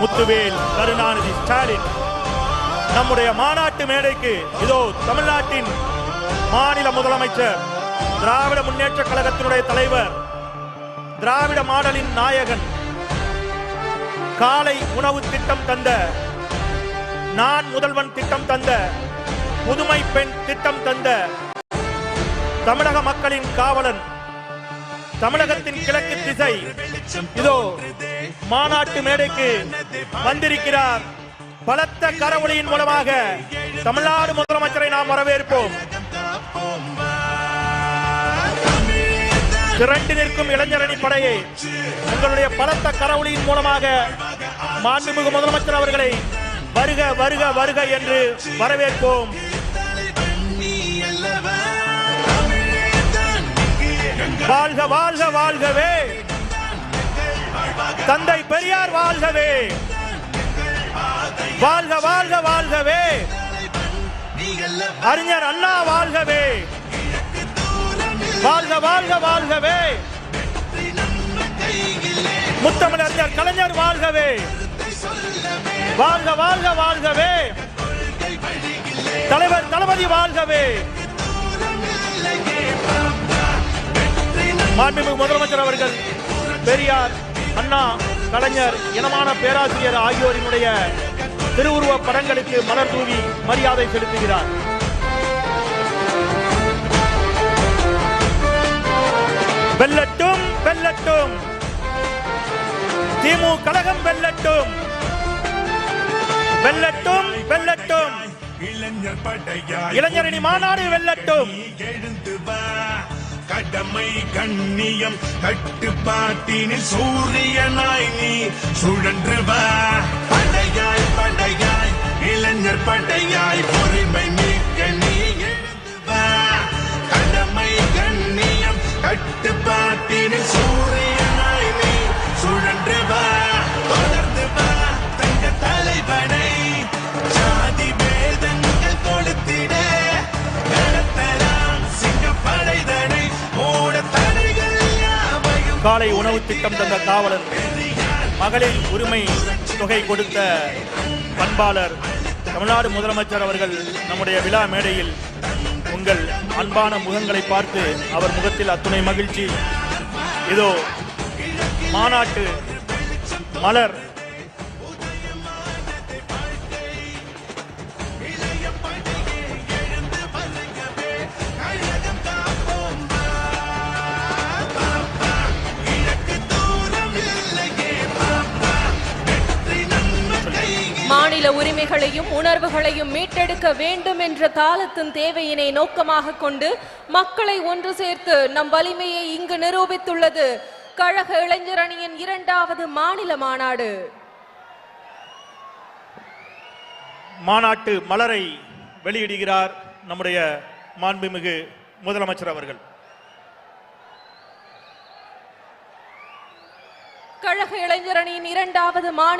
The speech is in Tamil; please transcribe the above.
முத்துவேல் கருணாநிதி ஸ்டாலின். நம்முடைய மாநாட்டு மேடைக்கு இதோ தமிழ்நாட்டின் மாநில முதலமைச்சர் திராவிட முன்னேற்ற கழகத்தினுடைய தலைவர் திராவிட மாடலின் நாயகன் காலை உணவு திட்டம் தந்த நான் முதல்வன் திட்டம் தந்த புதுமை பெண் திட்டம் தந்த தமிழக மக்களின் காவலன் தமிழகத்தின் கிழக்கு திசை. இதோ மாநாட்டு மேடைக்கு வந்திருக்கிறார் பலத்த கரவொலியின் மூலமாக தமிழ்நாடு முதலமைச்சரை நாம் வரவேற்போம். திரண்டு நிற்கும் இளைஞரணி படையை உங்களுடைய பலத்த கரவொலியின் மூலமாக மாண்புமிகு முதலமைச்சர் அவர்களை வருக வருக வருக என்று வரவேற்போம். வாழ்க வாழ்க வாழ்கவே. தந்தை பெரியார் வாழ்கவே. வாழ்க வாழ்க வாழ்கவே. அறிஞர் அண்ணா வாழ்கவே. வாழ்க வாழ்க வாழ்கவே. முத்தமிழ் அறிஞர் கலைஞர் வாழ்கவே. வாழ்க வாழ்க வாழ்கவே. தலைவர் தளபதி வாழ்கவே. மாண்புமிகு முதலமைச்சர் அவர்கள் பெரியார் அண்ணா கலைஞர் இனமான பேராசிரியர் ஆகியோரினுடைய திருவுருவ படங்களுக்கு மலர் தூவி மரியாதை செலுத்துகிறார். வெல்லட்டும் வெல்லட்டும். திமு கழகம் வெல்லட்டும். வெல்லட்டும் வெல்லட்டும். இளைஞர் இளைஞரணி மாநாடு வெல்லட்டும். எழுந்து கடமை கண்ணியம் கட்டுப்பாட்டினில் சூரியனாய் நீ சுழன்று வா. படையாய் படையாய் இளைஞர் படையாய். காலை உணவு திட்டம் தந்த காவலர் மகளிர் உரிமை தொகை கொடுத்த பண்பாளர் தமிழ்நாடு முதலமைச்சர் அவர்கள் நம்முடைய விழா மேடையில் உங்கள் அன்பான முகங்களை பார்த்து அவர் முகத்தில் அத்துணை மகிழ்ச்சி. இதோ மாநாட்டு மலர் மாநில உரிமைகளையும் உணர்வுகளையும் மீட்டெடுக்க வேண்டும் என்ற காலத்தின் தேவையினை நோக்கமாக கொண்டு மக்களை ஒன்று சேர்த்து நம் வலிமையை இங்கு நிரூபித்துள்ளது. கழக இளைஞர் அணியின் இரண்டாவது மாநில மாநாடு. மாநாட்டு மலரை வெளியிடுகிறார் நம்முடைய மாண்புமிகு முதலமைச்சர் அவர்கள். கழக இளைஞர் அணியின் இரண்டாவது மாநில